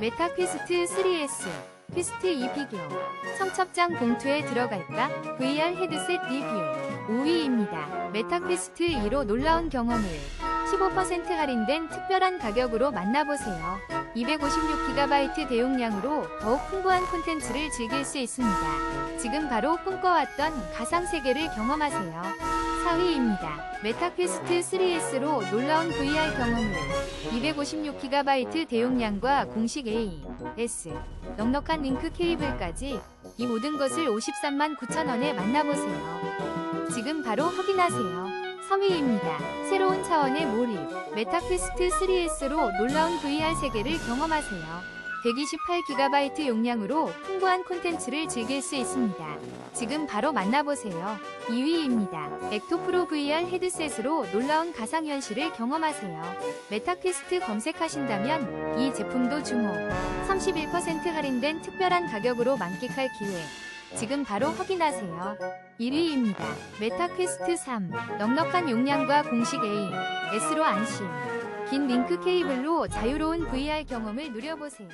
메타 퀘스트 3S 퀘스트 2 피규어 청첩장 봉투에 들어갈까? VR 헤드셋 리뷰 5위입니다. 메타 퀘스트 2로 놀라운 경험을 15% 할인된 특별한 가격으로 만나보세요. 256GB 대용량으로 더욱 풍부한 콘텐츠를 즐길 수 있습니다. 지금 바로 꿈꿔왔던 가상 세계를 경험하세요. 4위입니다. 메타 퀘스트 3S로 놀라운 VR 경험을 256GB 대용량과 공식 A, S, 넉넉한 링크 케이블까지 이 모든 것을 53만 9천원에 만나보세요. 지금 바로 확인하세요. 3위입니다. 새로운 차원의 몰입. 메타 퀘스트 3S로 놀라운 VR 세계를 경험하세요. 128GB 용량으로 풍부한 콘텐츠를 즐길 수 있습니다. 지금 바로 만나보세요. 2위입니다. 엑토프로 VR 헤드셋으로 놀라운 가상현실을 경험하세요. 메타퀘스트 검색하신다면 이 제품도 주목. 31% 할인된 특별한 가격으로 만끽할 기회. 지금 바로 확인하세요. 1위입니다. 메타퀘스트 3. 넉넉한 용량과 공식 A, S로 안심. 긴 링크 케이블로 자유로운 VR 경험을 누려보세요.